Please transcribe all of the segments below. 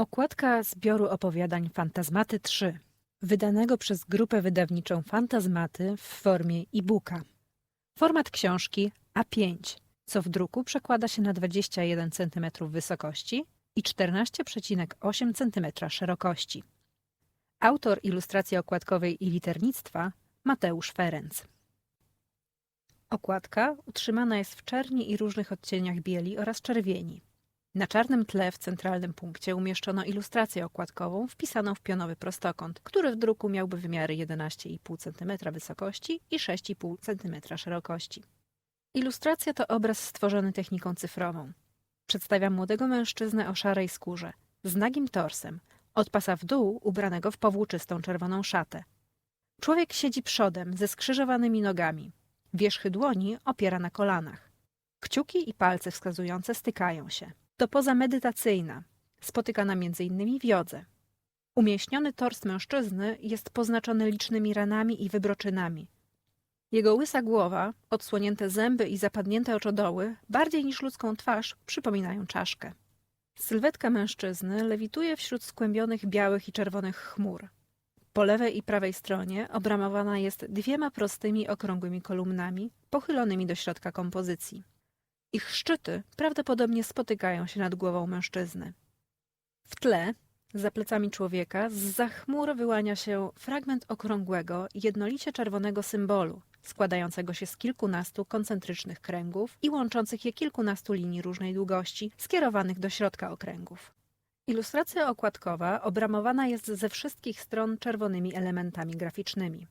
Okładka zbioru opowiadań Fantazmaty 3, wydanego przez grupę wydawniczą Fantazmaty w formie e-booka. Format książki A5, co w druku przekłada się na 21 cm wysokości i 14,8 cm szerokości. Autor ilustracji okładkowej i liternictwa Mateusz Ferenc. Okładka utrzymana jest w czerni i różnych odcieniach bieli oraz czerwieni. Na czarnym tle w centralnym punkcie umieszczono ilustrację okładkową wpisaną w pionowy prostokąt, który w druku miałby wymiary 11,5 cm wysokości i 6,5 cm szerokości. Ilustracja to obraz stworzony techniką cyfrową. Przedstawia młodego mężczyznę o szarej skórze, z nagim torsem, od pasa w dół ubranego w powłóczystą czerwoną szatę. Człowiek siedzi przodem ze skrzyżowanymi nogami. Wierzchy dłoni opiera na kolanach. Kciuki i palce wskazujące stykają się. To poza medytacyjna, spotykana m.in. w jodze. Umieśniony tors mężczyzny jest poznaczony licznymi ranami i wybroczynami. Jego łysa głowa, odsłonięte zęby i zapadnięte oczodoły, bardziej niż ludzką twarz, przypominają czaszkę. Sylwetka mężczyzny lewituje wśród skłębionych białych i czerwonych chmur. Po lewej i prawej stronie obramowana jest dwiema prostymi, okrągłymi kolumnami, pochylonymi do środka kompozycji. Ich szczyty prawdopodobnie spotykają się nad głową mężczyzny. W tle, za plecami człowieka, z chmur wyłania się fragment okrągłego, jednolicie czerwonego symbolu, składającego się z kilkunastu koncentrycznych kręgów i łączących je kilkunastu linii różnej długości, skierowanych do środka okręgów. Ilustracja okładkowa obramowana jest ze wszystkich stron czerwonymi elementami graficznymi.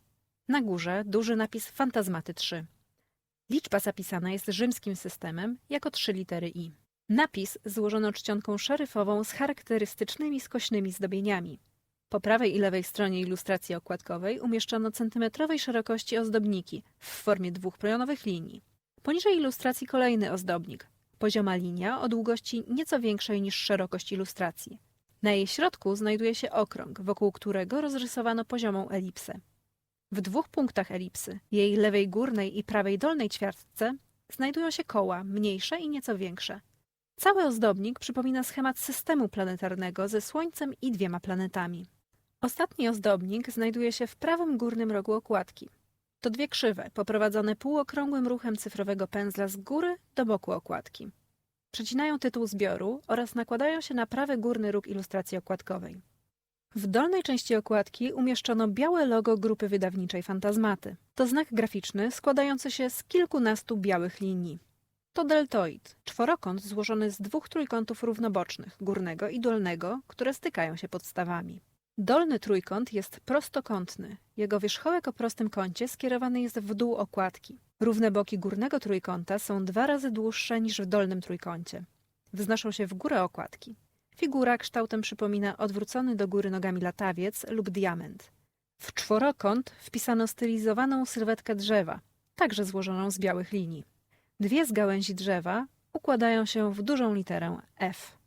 Na górze duży napis Fantazmaty 3. Liczba zapisana jest rzymskim systemem jako trzy litery i. Napis złożono czcionką szeryfową z charakterystycznymi skośnymi zdobieniami. Po prawej i lewej stronie ilustracji okładkowej umieszczono centymetrowej szerokości ozdobniki w formie dwóch pionowych linii. Poniżej ilustracji kolejny ozdobnik, pozioma linia o długości nieco większej niż szerokość ilustracji. Na jej środku znajduje się okrąg, wokół którego rozrysowano poziomą elipsę. W dwóch punktach elipsy, jej lewej górnej i prawej dolnej ćwiartce, znajdują się koła, mniejsze i nieco większe. Cały ozdobnik przypomina schemat systemu planetarnego ze Słońcem i dwiema planetami. Ostatni ozdobnik znajduje się w prawym górnym rogu okładki. To dwie krzywe, poprowadzone półokrągłym ruchem cyfrowego pędzla z góry do boku okładki. Przecinają tytuł zbioru oraz nakładają się na prawy górny róg ilustracji okładkowej. W dolnej części okładki umieszczono białe logo grupy wydawniczej Fantazmaty. To znak graficzny składający się z kilkunastu białych linii. To deltoid, czworokąt złożony z dwóch trójkątów równobocznych, górnego i dolnego, które stykają się podstawami. Dolny trójkąt jest prostokątny. Jego wierzchołek o prostym kącie skierowany jest w dół okładki. Równe boki górnego trójkąta są dwa razy dłuższe niż w dolnym trójkącie. Wznoszą się w górę okładki. Figura kształtem przypomina odwrócony do góry nogami latawiec lub diament. W czworokąt wpisano stylizowaną sylwetkę drzewa, także złożoną z białych linii. Dwie z gałęzi drzewa układają się w dużą literę F.